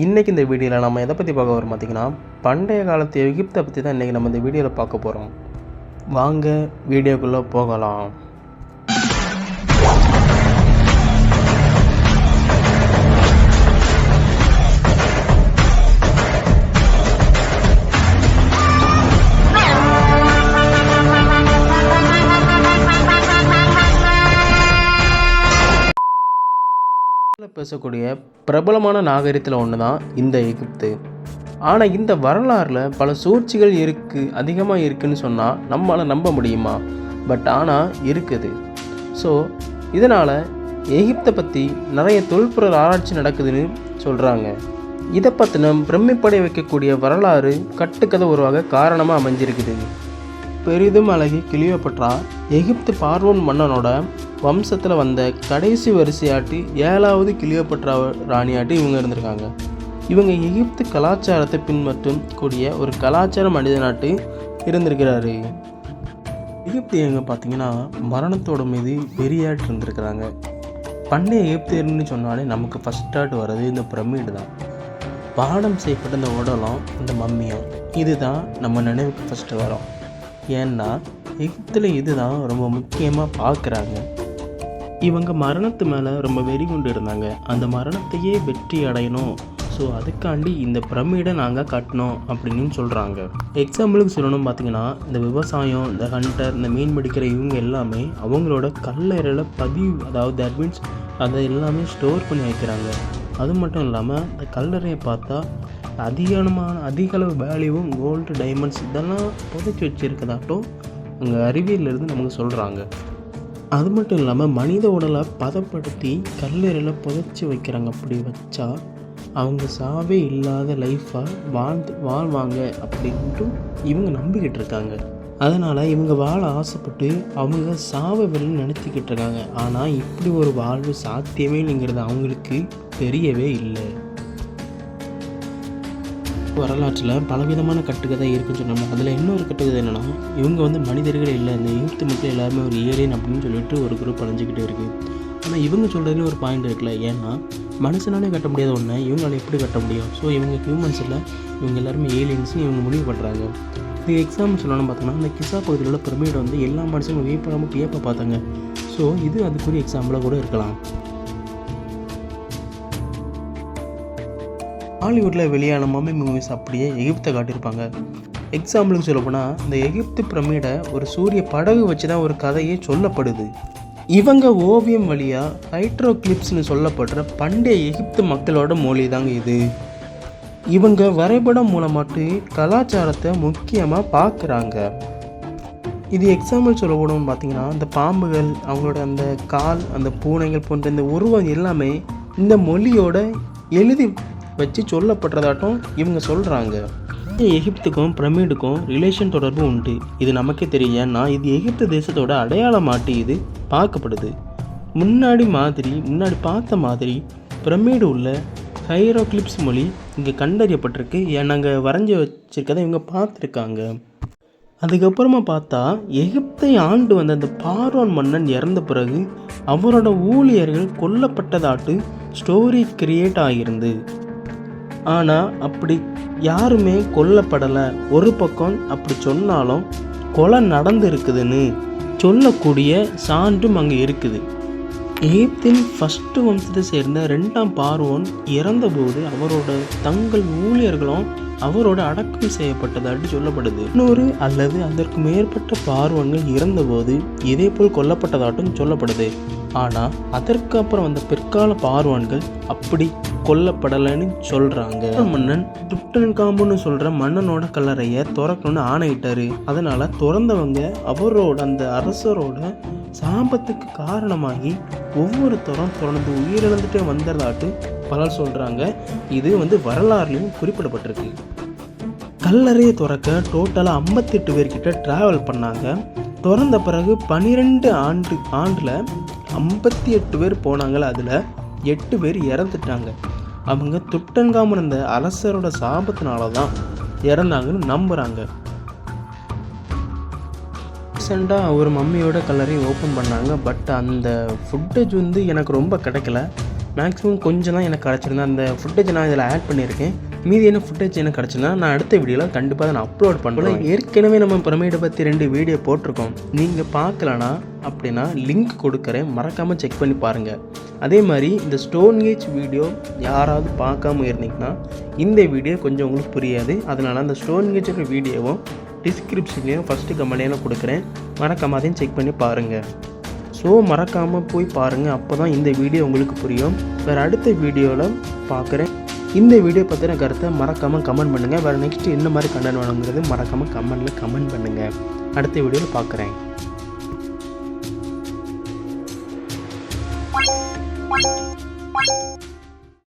இன்றைக்கி இந்த வீடியோவில் நம்ம எதை பற்றி பார்க்க வரோம் பார்த்திங்கன்னா பண்டைய காலத்து எகிப்தை பற்றி தான் இன்றைக்கி நம்ம இந்த வீடியோவில் பார்க்க போகிறோம் வாங்க வீடியோக்குள்ளே போகலாம். பேசக்கூடிய பிரபலமான நாகரிகத்தில் ஒன்று தான் இந்த எகிப்து. ஆனால் இந்த வரலாறில் பல சூழ்ச்சிகள் இருக்குது அதிகமாக இருக்குதுன்னு சொன்னால் நம்மளால் நம்ப முடியுமா? பட் ஆனால் இருக்குது. ஸோ இதனால் எகிப்தை பற்றி நிறைய தொல்பொருள் ஆராய்ச்சி நடக்குதுன்னு சொல்கிறாங்க இதை பற்றின பிரமிப்படை வைக்கக்கூடிய வரலாறு கட்டுக்கதை உருவாக காரணமாக அமைஞ்சிருக்குது. பெரிதும் அழகி கிளியோபட்ரா எகிப்து பார்வோன் மன்னனோட வம்சத்தில் வந்த கடைசி வரிசையாட்டி ஏழாவது கிளியோபட்ரா ராணியாட்டி இவங்க இருந்திருக்காங்க. இவங்க எகிப்து கலாச்சாரத்தை பின்பற்றும் கூடிய ஒரு கலாச்சார மனிதனாட்டு இருந்திருக்கிறாரு. எகிப்து எங்க பார்த்தீங்கன்னா மரணத்தோட மீது வெறியாட்டு இருந்திருக்கிறாங்க. பண்டைய எகிப்தியர்னு சொன்னாலே நமக்கு ஃபஸ்ட்டாட்டு வர்றது இந்த பிரமிடு தான். பாடம் செய்யப்பட்ட இந்த உடலம் இந்த மம்மியம் இதுதான் நம்ம நினைவுக்கு ஃபஸ்ட்டு வரும். ஏன்னா எகிப்தில் இதுதான் ரொம்ப முக்கியமாக பார்க்குறாங்க இவங்க மரணத்து மேலே ரொம்ப வெறி கொண்டு இருந்தாங்க. அந்த மரணத்தையே வெற்றி அடையணும். ஸோ அதுக்காண்டி இந்த பிரமிடை நாங்கள் கட்டினோம் அப்படின்னு சொல்கிறாங்க எக்ஸாம்பிளுக்கு சொல்லணும் பார்த்தீங்கன்னா இந்த விவசாயம் இந்த ஹண்டர் இந்த மீன் பிடிக்கிற இவங்க எல்லாமே அவங்களோட கல்லறையில் பதிவு அதாவது தட் மீன்ஸ் அதை எல்லாமே ஸ்டோர் பண்ணி வைக்கிறாங்க. அது மட்டும் இல்லாமல் இந்த கல்லறையை பார்த்தா அதிகமான அதிக அளவு வேல்யூவும் கோல்டு டைமண்ட்ஸ் இதெல்லாம் புதைச்சி வச்சுருக்கதாட்டும் அங்கே அறிவியலேருந்து நமக்கு சொல்கிறாங்க அது மட்டும் இல்லாமல் மனித உடலை பதப்படுத்தி கல்லறையில் புதைச்சி வைக்கிறாங்க. அப்படி வச்சா அவங்க சாவே இல்லாத லைஃப்பாக வாழ்ந்து வாழ்வாங்க அப்படின்ட்டு இவங்க நம்பிக்கிட்டு இருக்காங்க. அதனால் இவங்க வாழ ஆசைப்பட்டு அவங்க சாவவில்லைன்னு நினச்சிக்கிட்டு இருக்காங்க. ஆனால் இப்படி ஒரு வாழ்வு சாத்தியமே இல்லைங்கிறது அவங்களுக்கு தெரியவே இல்லை. வரலாற்றில். பலவிதமான கட்டுக்கதை இருக்குன்னு சொன்னோம் அதில் இன்னொரு கட்டுக்கதை என்னென்னா இவங்க வந்து மனிதர்கள் இல்லை இந்த ஈழத்து மக்கள் எல்லாருமே ஒரு ஏலியன் அப்படின்னு சொல்லிட்டு ஒரு குரூப் அலைஞ்சிக்கிட்டே இருக்குது ஆனால் இவங்க சொல்கிறதுல ஒரு பாயிண்ட் இருக்குல்ல. ஏன்னா மனுஷனாலே கட்ட முடியாத ஒன்று இவங்களால எப்படி கட்ட முடியும்? ஸோ இவங்க ஹியூமன்ஸ் இல்லை இவங்க எல்லாருமே ஏலியன்ஸ்னு இவங்க முடிவு பண்ணுறாங்க இதுக்கு எக்ஸாம்பிள் சொல்லணும்னு பார்த்தோன்னா இந்த கிசா பகுதியில் உள்ள பிரமிடை வந்து எல்லா மனுஷனும் வியப்படாமல் வியப்ப பார்த்தாங்க. ஸோ இது அதுக்குரிய எக்ஸாம்பிளாக கூட இருக்கலாம். ஹாலிவுட்டில் வெளியான மம்மி மூவிஸ் அப்படியே எகிப்தை காட்டியிருப்பாங்க. எக்ஸாம்பிளுக்கு சொல்லப்போனால் இந்த எகிப்து பிரமிடை ஒரு சூரிய படகு வச்சு தான் ஒரு கதையே சொல்லப்படுது. இவங்க ஓவியம் வழியாக ஹைட்ரோக்ளிப்ஸ்னு சொல்லப்படுற பண்டைய எகிப்து மக்களோட மொழி தாங்க இது. இவங்க வரைபடம் மூலமாட்டு கலாச்சாரத்தை முக்கியமாக பார்க்குறாங்க இது எக்ஸாம்பிள் சொல்ல போனோம்னு பார்த்தீங்கன்னா இந்த பாம்புகள் அவங்களோட அந்த கால் அந்த பூனைகள் போன்ற இந்த உருவம் எல்லாமே இந்த மொழியோட எழுதி வச்சு சொல்லப்படுறதாட்டும் இவங்க சொல்கிறாங்க எகிப்துக்கும் பிரமிடுக்கும் ரிலேஷன் தொடர்பு உண்டு. இது நமக்கே தெரியும். ஏன்னா இது எகிப்து தேசத்தோட அடையாளமாட்டு இது பார்க்கப்படுது. முன்னாடி மாதிரி முன்னாடி பார்த்த மாதிரி பிரமிடு உள்ள ஹைரோக்ளிப்ஸ் மொழி இங்கே கண்டறியப்பட்டிருக்கு. ஏன் நாங்கள் வரைஞ்சி வச்சுருக்கதை இவங்க பார்த்துருக்காங்க. அதுக்கப்புறமா பார்த்தா எகிப்தை ஆண்டு வந்த அந்த பார்வோன் மன்னன் இறந்த பிறகு அவரோட ஊழியர்கள் கொல்லப்பட்டதாட்டு ஸ்டோரி கிரியேட் ஆகியிருந்து. ஆனால் அப்படி யாருமே கொல்லப்படலை. ஒரு பக்கம் அப்படி சொன்னாலும் கொலை நடந்து இருக்குதுன்னு சொல்லக்கூடிய சான்றும் அங்கே இருக்குது. எகிப்தின் ஃபஸ்ட்டு வம்சத்தை சேர்ந்த ரெண்டாம் பார்வோன் இறந்தபோது அவரோட தங்கள் ஊழியர்களும் அவரோட அடக்கம் செய்யப்பட்டதாட்டு சொல்லப்படுது. இன்னொரு அல்லது அதற்கு மேற்பட்ட பார்வன்கள் இறந்தபோது இதே போல் கொல்லப்பட்டதாட்டும் சொல்லப்படுது. ஆனால் அதற்கு அப்புறம் வந்த பிற்கால பார்வன்கள் அப்படி கொல்லப்படலைன்னு சொல்கிறாங்க மன்னன். துப்டன் காம்புன்னு சொல்கிற மன்னனோட கல்லறையை திறக்கணும்னு ஆணையிட்டாரு. அதனால் திறந்தவங்க அவரோட அந்த அரசரோட சாபத்துக்கு காரணமாகி ஒவ்வொருத்தரும் தொடர்ந்து உயிரிழந்துட்டே வந்ததாட்டு பலர் சொல்கிறாங்க இது வந்து வரலாறுலையும் குறிப்பிடப்பட்டிருக்கு. கல்லறையை திறக்க டோட்டலாக ஐம்பத்தெட்டு பேர்கிட்ட ட்ராவல் பண்ணாங்க. திறந்த பிறகு பன்னிரெண்டு ஆண்டு ஆண்டில் ஐம்பத்தி எட்டு பேர் போனாங்கள அதில் எட்டு பேர் இறந்துட்டாங்க. அவங்க துட்டன்காமன் இருந்த அரசரோட சாபத்தினால தான் இறந்தாங்கன்னு நம்புகிறாங்க ரீசெண்டாக ஒரு மம்மியோட கல்லறையும் ஓப்பன் பண்ணாங்க பட் அந்த ஃபுட்டேஜ் வந்து எனக்கு ரொம்ப கிடைக்கல. மேக்ஸிமம் கொஞ்சம் தான் எனக்கு கிடச்சிருந்தேன் அந்த ஃபுட்டேஜ் நான் இதில் ஆட் பண்ணியிருக்கேன். மீதி என்ன ஃபுட்டேஜ் எனக்கு கிடச்சிருந்தா நான் அடுத்த வீடியோவில் கண்டிப்பாக அதை நான் அப்லோட் பண்ணுறேன் ஏற்கனவே நம்ம பிரமிடை பற்றி ரெண்டு வீடியோ போட்டிருக்கோம். நீங்கள் பார்க்கலனா அப்படின்னா லிங்க் கொடுக்குறேன். மறக்காமல் செக் பண்ணி பாருங்கள் அதே மாதிரி இந்த ஸ்டோன் ஏஜ் வீடியோ யாராவது பார்க்காம இருந்தீங்கன்னா இந்த வீடியோ கொஞ்சம் உங்களுக்கு புரியாது. அதனால் அந்த ஸ்டோன் ஏஜோட வீடியோவும் டிஸ்கிரிப்ஷன்லேயும் ஃபஸ்ட்டு கமெண்ட்லேயும் கொடுக்குறேன். மறக்காம அதையும் செக் பண்ணி பாருங்கள் ஸோ மறக்காமல் போய் பாருங்கள் அப்போ தான் இந்த வீடியோ உங்களுக்கு புரியும். வேறு அடுத்த வீடியோவில் பார்க்குறேன். இந்த வீடியோ பற்றின கருத்தை மறக்காமல் கமெண்ட் பண்ணுங்கள் வேறு நெக்ஸ்ட் என்ன மாதிரி கண்டென்ட் வேணுங்கிறது மறக்காமல் கமெண்ட்டில் கமெண்ட் பண்ணுங்கள் அடுத்த வீடியோவில் பார்க்குறேன்